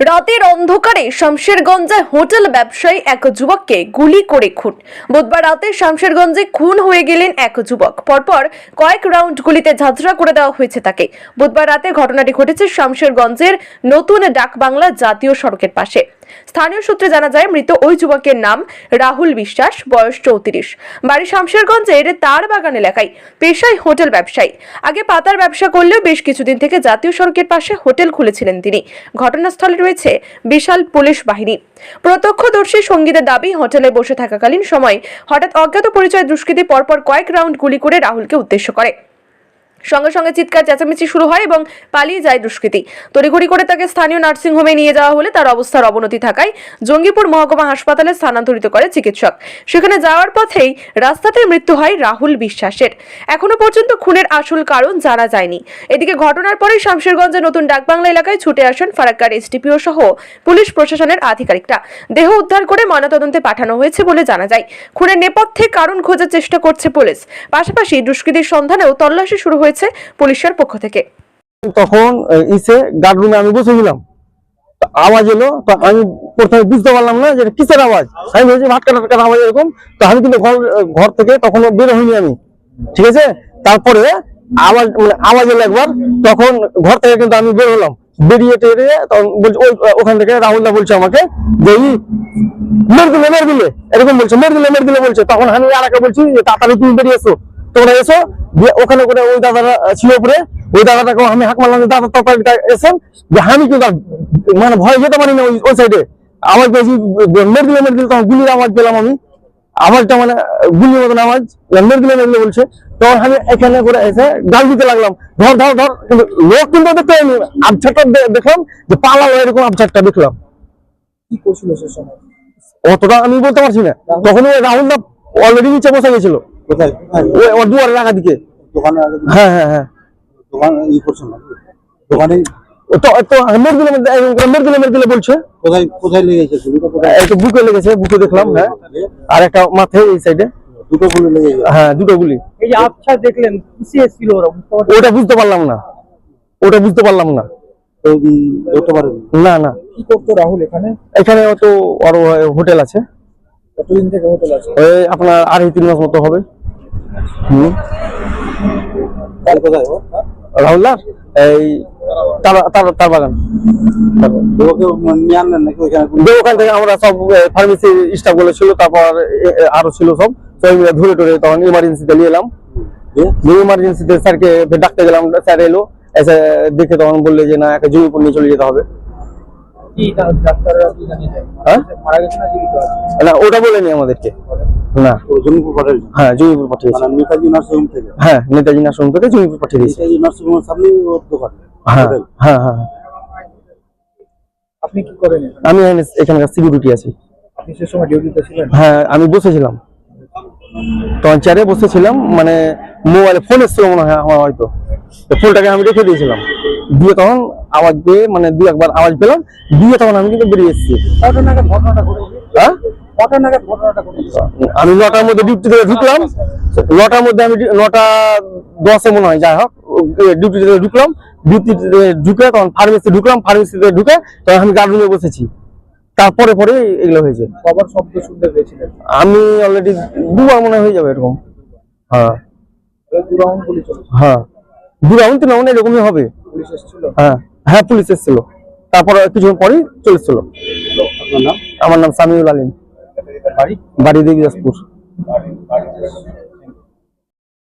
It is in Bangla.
রাতের অন্ধকারে শামশেরগঞ্জে হোটেল ব্যবসায়ী এক যুবককে গুলি করে খুন। বুধবার রাতে শামশেরগঞ্জে খুন হয়ে গেলেন এক যুবক। পরপর কয়েক রাউন্ড গুলিতে ঝাঁঝরা করে দেওয়া হয়েছে তাকে। বুধবার রাতে ঘটনাটি ঘটেছে শামশেরগঞ্জের নতুন ডাকবাংলা জাতীয় সড়কের পাশে। স্থানীয় সূত্রে জানা যায়, মৃত ওই যুবকের নাম রাহুল বিশ্বাস, বয়স চৌত্রিশ। বাড়ি শামশেরগঞ্জের তার বাগান এলাকায় পেশায় হোটেল ব্যবসায়ী। আগে পাতার ব্যবসা করলেও বেশ কিছুদিন থেকে জাতীয় সড়কের পাশে হোটেল খুলেছিলেন তিনি। ঘটনাস্থলে রয়েছে বিশাল পুলিশ বাহিনী। প্রত্যক্ষদর্শী সঙ্গীদের দাবি, হোটেলে বসে থাকাকালীন সময় হঠাৎ অজ্ঞাত পরিচয় দুষ্কৃতী পরপর কয়েক রাউন্ড গুলি করে রাহুলকে উদ্দেশ্য করে। সঙ্গে সঙ্গে চিৎকার চেঁচামেচি শুরু হয় এবং পালিয়ে যায় দুষ্কৃতী। তড়িঘড়ি করে তাকে স্থানীয় নার্সিংহোমে নিয়ে যাওয়া হলে তার অবস্থার অবনতি থাকায় জঙ্গিপুর মহকুমা হাসপাতালে স্থানান্তরিত করে চিকিৎসক। সেখানে যাওয়ার পথেই রাস্তাতে মৃত্যু হয় রাহুল বিশ্বাসের। এখনও পর্যন্ত খুনের আসল কারণ জানা যায়নি। এদিকে ঘটনার পরেই শামশেরগঞ্জে নতুন ডাকবাংলা এলাকায় ছুটে আসেন ফারাক্কার এসডিপিও সহ পুলিশ প্রশাসনের আধিকারিকরা। দেহ উদ্ধার করে ময়নাতদন্তে পাঠানো হয়েছে বলে জানা যায়। খুনের নেপথ্যে কারণ খোঁজার চেষ্টা করছে পুলিশ। পাশাপাশি দুষ্কৃতীর সন্ধানেও তল্লাশি শুরু হয়েছে পুলিশের পক্ষ থেকে। তখন ইসে গার্ড রুমে আমি বসেছিলাম আওয়াজ এলো আমি প্রথমে বুঝতে পারলাম না যে কিসের আওয়াজ। আমি ভেবেছি ভাটকা টাটকার আওয়াজ এরকম? তো আমি কিন্তু ঘর ঘর থেকে তখন বের হইনি আমি। ঠিক আছে? তারপরে আওয়াজ মানে আওয়াজ এলো একবার, তখন ঘর থেকে কিন্তু আমি বের হলাম। বেরিয়ে টেরিয়ে তখন বলছে, ওই ওখান থেকে রাহুলদা বলছে আমাকে যে মেরে দিলে মেরে দিলে। এরকম বলছে, মেরে দিলে মেরে দিলে, বলছে। তখন আমি আর একা বলছি যে, তাড়াতাড়ি তুমি বেরিয়ে এসো। তোমরা এসো ওখানে করে ওই দাদারা ছিল উপরে ওই দাদাটাকে আমি হাক মারলাম দাদা তরকারি এসেন। যে আমি কিন্তু মানে ভয় যেতে পারি না ওই সাইডে আওয়াজ পেয়েছি মেরে দিলে মেরে দিলে তখন গুলির আওয়াজ পেলাম আমি। আওয়াজটা মানে গুলির মতন আওয়াজ মেরে দিলে মেরে দিলে বলছে। তখন আমি এখানে করে এসে গাল দিতে লাগলাম। ধর ধর ধর কিন্তু লোক কিন্তু পাইনি। আবছাটটা দে- দেখলাম যে পালালো এরকম আবছাটটা দেখলাম। কি করছিল সে সময়? অতটা আমি বলতে পারছি না। তখন ওই রাহুল দা অলরেডি নিচে বসে গেছিল। কোথায়? কোথায়? ওই ওর দুয়ারের আগা দিকে। দোকানে হ্যাঁ হ্যাঁ হ্যাঁ। দোকান ই করছিল না? দোকানে ও তো তো মেরে দিলে মেরে দিলে মেরে দিলে বলছে। কোথায় কোথায় লেগেছে? বুকে লেগেছে বুকে দেখলাম হ্যাঁ। আর একটা মাথায় এই সাইডে। দুটো গুলি লেগেছে হ্যাঁ দুটো গুলি। এই যে আবছা দেখলেন কিসে এসেছিল ওরা? ওটা বুঝতে পারলাম না। ওটা বুঝতে পারলাম না। না না। কি করতো রাহুল এখানে? এখানে তো হোটেল আছে। কতদিন থেকে হোটেল আছে? ওই আপনার আড়াই তিন মাস মতো হবে? রাহুলদার? এই তার বাগান। ওখান থেকে আমরা সব ফার্মেসি স্টাফগুলো ছিল তারপর আরও ছিল সব। সবাই মিলে ধরে টরে তখন ইমার্জেন্সিতে নিয়ে এলাম। ইমার্জেন্সিতে স্যারকে ডাকতে গেলাম স্যার এলো এসে দেখে তখন বললে যে না একটা জমিপুর নিয়ে চলে যেতে হবে। হ্যাঁ? মারা গেছে না জীবিত আছে? না ওটা বলেনি আমাদেরকে। না। জমিপুর হ্যাঁ জমিপুর পাঠিয়েছে। মানে নেতাজি নার্সিংহোম থেকে? হ্যাঁ নেতাজি নার্সিং থেকে জমিপুর পাঠিয়ে দিয়েছে নেতাজি নার্সিংহোমের সামনে ওর দোকান। হ্যাঁ হ্যাঁ হ্যাঁ। আপনি কি করেন? আমি এখানে- এখানকার সিকিউরিটি আছি। আপনি সে সময় ডিউটিতে ছিলেন? হ্যাঁ আমি বসেছিলাম। তখন চেয়ারে বসেছিলাম মানে মোবাইলে ফোন এসেছিল মনে হয় আমার হয়তো। তো ফোনটাকে আমি রেখে দিয়েছিলাম। দিয়ে তখন আওয়াজ পেয়ে মানে দু একবার আওয়াজ পেলাম দিয়ে তখন আমি কিন্তু বেরিয়ে এসেছি। ঘটনাটা হ্যাঁ? আমি নটার মধ্যে ডিউটি থেকে ঢুকলাম নটার মধ্যে আমি নটা দশে মনে হয় যাই হোক ডিউটি থেকে ঢুকলাম ডিউটি ঢুকে তখন ফার্মেসি ঢুকলাম ফার্মেসিতে ঢুকে তখন আমি গার্ড রুমে বসেছি। তারপরে পরে এগুলো হয়েছে। সবার শব্দ শুনতে পেয়েছিলেন? আমি অলরেডি দুবার মনে হয় যাবে এরকম। হ্যাঁ। হ্যাঁ। দু রাউন্ড তিন রাউন্ড এরকমই হবে। হ্যাঁ। হ্যাঁ পুলিশ এসেছিল। তারপর কিছুক্ষণ পরেই চলে এসেছিল। আমার নাম সামিউল আলিম। বাড়ি বাড়ি